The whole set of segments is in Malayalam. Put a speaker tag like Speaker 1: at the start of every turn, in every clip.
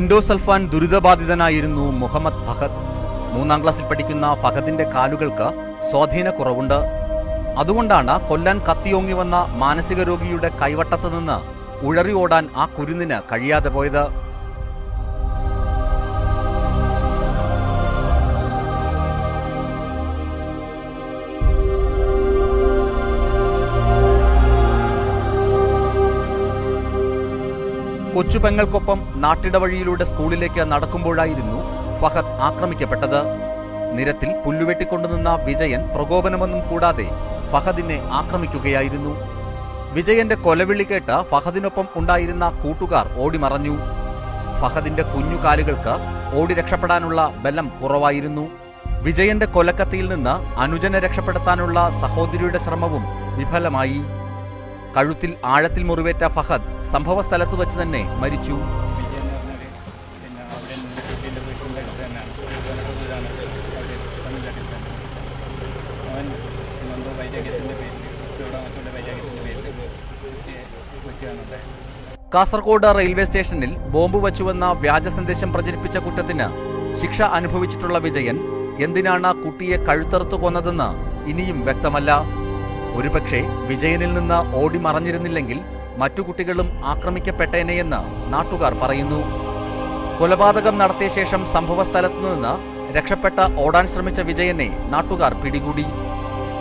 Speaker 1: എൻഡോസൾഫാൻ ദുരിതബാധിതനായിരുന്നു മുഹമ്മദ് ഫഹദ്. മൂന്നാം ക്ലാസ്സിൽ പഠിക്കുന്ന ഫഹദിന്റെ കാലുകൾക്ക് സ്വാധീനക്കുറവുണ്ട്. അതുകൊണ്ടാണ് കൊല്ലാൻ കത്തിയോങ്ങി വന്ന മാനസിക രോഗിയുടെ കൈവട്ടത്ത് നിന്ന് ഉഴറി ഓടാൻ ആ കുരുന്നിന് കഴിയാതെ പോയത്. കൊച്ചുപെങ്ങൾക്കൊപ്പം നാട്ടിടവഴിയിലൂടെ സ്കൂളിലേക്ക് നടക്കുമ്പോഴായിരുന്നു ഫഹദ് ആക്രമിക്കപ്പെട്ടത്. നിരത്തിൽ പുല്ലുവെട്ടിക്കൊണ്ടുനിന്ന വിജയൻ പ്രകോപനമൊന്നും കൂടാതെ ഫഹദിനെ ആക്രമിക്കുകയായിരുന്നു. വിജയന്റെ കൊലവിളി കേട്ട ഫഹദിനൊപ്പം ഉണ്ടായിരുന്ന കൂട്ടുകാർ ഓടിമറഞ്ഞു. ഫഹദിന്റെ കുഞ്ഞുകാലുകൾക്ക് ഓടി രക്ഷപ്പെടാനുള്ള ബലം കുറവായിരുന്നു. വിജയന്റെ കൊലക്കത്തിയിൽ നിന്ന് അനുജനെ രക്ഷപ്പെടുത്താനുള്ള സഹോദരിയുടെ ശ്രമവും വിഫലമായി. കഴുത്തിൽ ആഴത്തിൽ മുറിവേറ്റ ഫഹദ് സംഭവസ്ഥലത്ത് വച്ച് തന്നെ മരിച്ചു. കാസർഗോഡ് റെയിൽവേ സ്റ്റേഷനിൽ ബോംബ് വച്ചുവെന്ന വ്യാജ സന്ദേശം പ്രചരിപ്പിച്ച കുറ്റത്തിന് ശിക്ഷ അനുഭവിച്ചിട്ടുള്ള വിജയൻ എന്തിനാണ് കുട്ടിയെ കഴുത്തറുത്തു കൊന്നതെന്ന് ഇനിയും വ്യക്തമല്ല. ഒരുപക്ഷെ വിജയനിൽ നിന്ന് ഓടി മറഞ്ഞിരുന്നില്ലെങ്കിൽ മറ്റു കുട്ടികളും ആക്രമിക്കപ്പെട്ടേനെയെന്ന് നാട്ടുകാർ പറയുന്നു. കൊലപാതകം നടത്തിയ ശേഷം സംഭവസ്ഥലത്തു നിന്ന് രക്ഷപ്പെട്ട ഓടാൻ ശ്രമിച്ച വിജയനെ നാട്ടുകാർ പിടികൂടി.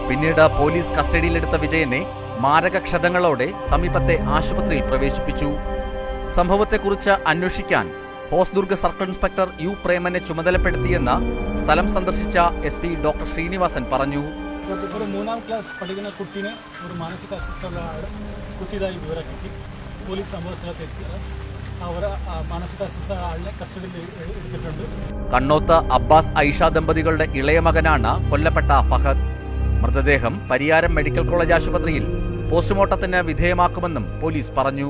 Speaker 1: പിന്നീട് പോലീസ് കസ്റ്റഡിയിലെടുത്ത വിജയനെ മാരക ക്ഷതങ്ങളോടെ സമീപത്തെ ആശുപത്രിയിൽ പ്രവേശിപ്പിച്ചു. സംഭവത്തെക്കുറിച്ച് അന്വേഷിക്കാൻ ഹോസ്ദുർഗ് സർക്കിൾ ഇൻസ്പെക്ടർ യു പ്രേമനെ ചുമതലപ്പെടുത്തിയെന്ന് സ്ഥലം സന്ദർശിച്ച എസ് ഡോക്ടർ ശ്രീനിവാസൻ പറഞ്ഞു.
Speaker 2: ഒരു മൂന്നാം ക്ലാസ് പഠിക്കുന്ന കുട്ടീനെ ഒരു മാനസിക അസ്വസ്ഥത കുട്ടിയതായി വിവരം കിട്ടി പോലീസ് സംഭവസ്ഥലത്ത് എത്തിയത് കസ്റ്റഡിയിൽ
Speaker 1: കണ്ണോത്ത് അബ്ബാസ് ഐഷ ദമ്പതികളുടെ ഇളയ മകനാണ് കൊല്ലപ്പെട്ട ഫഹദ്. മൃതദേഹം പരിയാരം മെഡിക്കൽ കോളേജ് ആശുപത്രിയിൽ പോസ്റ്റ്മോർട്ടത്തിന് വിധേയമാക്കുമെന്നും പോലീസ് പറഞ്ഞു.